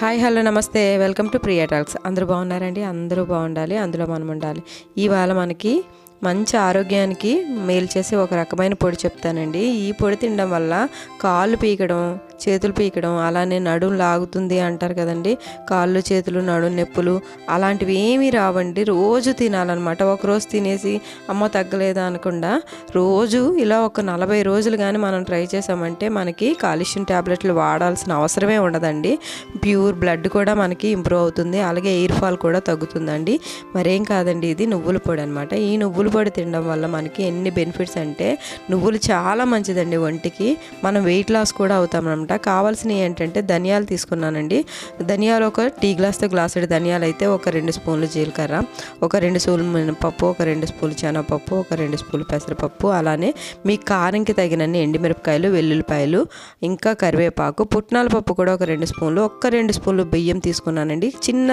Hi hello నమస్తే. Welcome to Priya talks. అందరూ బాగున్నారండి? అందరూ బాగుండాలి. అందులో మనం ఉండాలి. ఇవాళ మనకి మంచి ఆరోగ్యానికి మేలు చేసే ఒక రకమైన పొడి చెప్తానండి. ఈ పొడి తినడం వల్ల కాళ్ళు పీకడం చేతులు పీకడం అలానే నడుం లాగుతుంది అంటారు కదండి. కాళ్ళు చేతులు నడుం నొప్పులు అలాంటివి ఏమీ రావండి. రోజు తినాలన్నమాట. ఒక రోజు తినేసి అమ్మ తగ్గలేదా అనకుండా రోజు ఇలా ఒక నలభై రోజులు కానీ మనం ట్రై చేసామంటే మనకి కాల్షియం ట్యాబ్లెట్లు వాడాల్సిన అవసరమే ఉండదండి. ప్యూర్ బ్లడ్ కూడా మనకి ఇంప్రూవ్ అవుతుంది. అలాగే ఎయిర్ ఫాల్ కూడా తగ్గుతుందండి. మరేం కాదండి ఇది నువ్వుల పొడి అనమాట ఈ నువ్వుల పొడి తినడం వల్ల మనకి ఎన్ని బెనిఫిట్స్ అంటే నువ్వులు చాలా మంచిదండి ఒంటికి. మనం వెయిట్ లాస్ కూడా అవుతాం అనమాట కావాల్సినవి ఏంటంటే ధనియాలు తీసుకున్నానండి. ధనియాలు ఒక టీ గ్లాస్తో గ్లాసుడి ధనియాలు అయితే ఒక రెండు స్పూన్లు జీలకర్ర ఒక రెండు స్పూన్లు మినపప్పు ఒక రెండు స్పూన్లు శనగపప్పు ఒక రెండు స్పూన్లు పెసరపప్పు అలానే మీ కారంకి తగినన్ని ఎండుమిరపకాయలు వెల్లుల్లిపాయలు ఇంకా కరివేపాకు పుట్నాల పప్పు కూడా ఒక రెండు స్పూన్లు ఒక్క రెండు స్పూన్లు బియ్యం తీసుకున్నానండి. చిన్న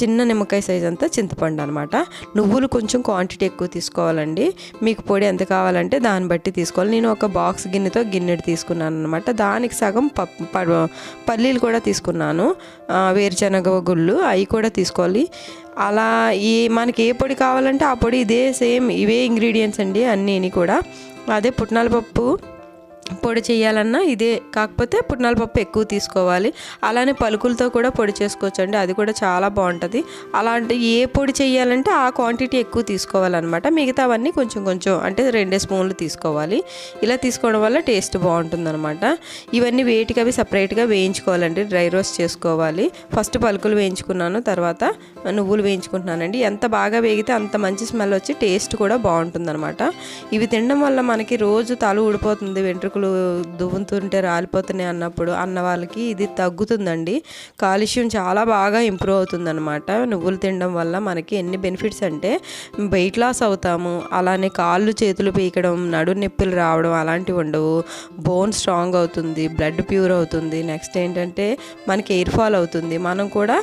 చిన్న నిమ్మకాయ సైజ్ అంతా చింతపండు అనమాట నువ్వులు కొంచెం క్వాంటిటీ ఎక్కువ తీసుకోవాలండి. మీకు పొడి ఎంత కావాలంటే దాన్ని బట్టి తీసుకోవాలి. నేను ఒక బాక్స్ గిన్నెతో గిన్నెడు తీసుకున్నాను అనమాట దానికి సగం పల్లీలు కూడా తీసుకున్నాను. ఆ, వేరుశనగ గుళ్ళు అవి కూడా తీసుకోవాలి. అలా ఈ మనకి ఏ పొడి కావాలంటే ఆ పొడి ఇదే సేమ్ ఇవే ఇంగ్రీడియంట్స్ అండి అన్నీ కూడా. అదే పుట్నాల పప్పు పొడి చేయాలన్నా ఇదే కాకపోతే పుట్నాల పప్పు ఎక్కువ తీసుకోవాలి. అలానే పలుకులతో కూడా పొడి చేసుకోవచ్చు అండి అది కూడా చాలా బాగుంటుంది. అలాంటి ఏ పొడి చేయాలంటే ఆ క్వాంటిటీ ఎక్కువ తీసుకోవాలన్నమాట. మిగతావన్నీ కొంచెం కొంచెం అంటే రెండే స్పూన్లు తీసుకోవాలి. ఇలా తీసుకోవడం వల్ల టేస్ట్ బాగుంటుందన్నమాట. ఇవన్నీ వేటికి అవి సపరేట్గా వేయించుకోవాలండి డ్రై రోస్ట్ చేసుకోవాలి. ఫస్ట్ పలుకులు వేయించుకున్నాను తర్వాత నువ్వులు వేయించుకుంటున్నానండి. ఎంత బాగా వేగితే అంత మంచి స్మెల్ వచ్చి టేస్ట్ కూడా బాగుంటుందన్నమాట. ఇవి తినడం వల్ల మనకి రోజు తల ఊడిపోతుంది వెంట్రుకలు దువ్వుతుంటే రాలిపోతున్నాయి అన్నప్పుడు అన్న వాళ్ళకి ఇది తగ్గుతుందండి. కాలుష్యం చాలా బాగా ఇంప్రూవ్ అవుతుందన్నమాట. నువ్వులు తినడం వల్ల మనకి ఎన్ని బెనిఫిట్స్ అంటే వెయిట్ లాస్ అవుతాము. అలానే కాళ్ళు చేతులు పీకడం నడు నొప్పులు రావడం అలాంటివి ఉండవు. బోన్ స్ట్రాంగ్ అవుతుంది బ్లడ్ ప్యూర్ అవుతుంది. నెక్స్ట్ ఏంటంటే మనకి ఎయిర్ ఫాల్ అవుతుంది. మనం కూడా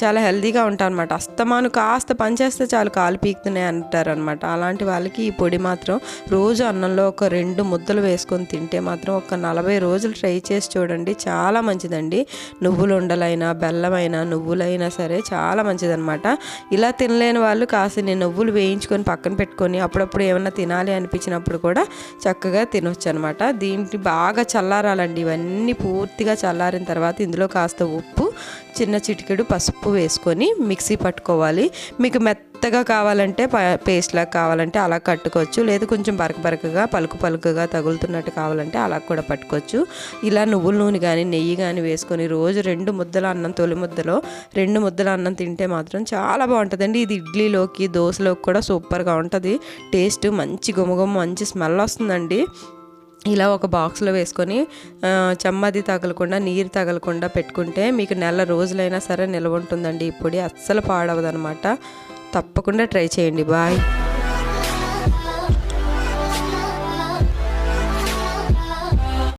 చాలా హెల్దీగా ఉంటాం అనమాట అస్తమాను కాస్త పని చేస్తే చాలు కాలు పీకుతున్నాయి అంటారు అనమాట అలాంటి వాళ్ళకి ఈ పొడి మాత్రం రోజు అన్నంలో ఒక రెండు ముద్దలు వేసుకొని తింటే మాత్రం ఒక నలభై రోజులు ట్రై చేసి చూడండి చాలా మంచిదండి. నువ్వులు ఉండలైనా బెల్లమైనా నువ్వులైనా సరే చాలా మంచిదనమాట ఇలా తినలేని వాళ్ళు కాస్త నేను నువ్వులు వేయించుకొని పక్కన పెట్టుకొని అప్పుడప్పుడు ఏమైనా తినాలి అనిపించినప్పుడు కూడా చక్కగా తినొచ్చు అనమాట దీనికి బాగా చల్లారాలండి. ఇవన్నీ పూర్తిగా చల్లారిన తర్వాత ఇందులో కాస్త ఉప్పు చిన్న చిటికెడు పసుపు వేసుకొని మిక్సీ పట్టుకోవాలి. మీకు మెత్తగా కావాలంటే పేస్ట్ కావాలంటే అలా కట్టుకోవచ్చు. లేదు కొంచెం బరక బరకగా పలుకు పలుకుగా తగులుతున్నట్టు కావాలంటే అలా కూడా పట్టుకోవచ్చు. ఇలా నువ్వుల నూనె కానీ నెయ్యి కానీ వేసుకొని రోజు రెండు ముద్దల అన్నం తొలి ముద్దలో రెండు ముద్దల అన్నం తింటే మాత్రం చాలా బాగుంటుందండి. ఇది ఇడ్లీలోకి దోశలోకి కూడా సూపర్గా ఉంటుంది. టేస్ట్ మంచి గుమగుమ మంచి స్మెల్ వస్తుందండి. ఇలా ఒక బాక్స్లో వేసుకొని చమ్మది తగలకుండా నీరు తగలకుండా పెట్టుకుంటే మీకు నెల రోజులైనా సరే నిల్వ ఉంటుందండి. ఇప్పుడు అస్సలు పాడవదనమాట. తప్పకుండా ట్రై చేయండి. బాయ్.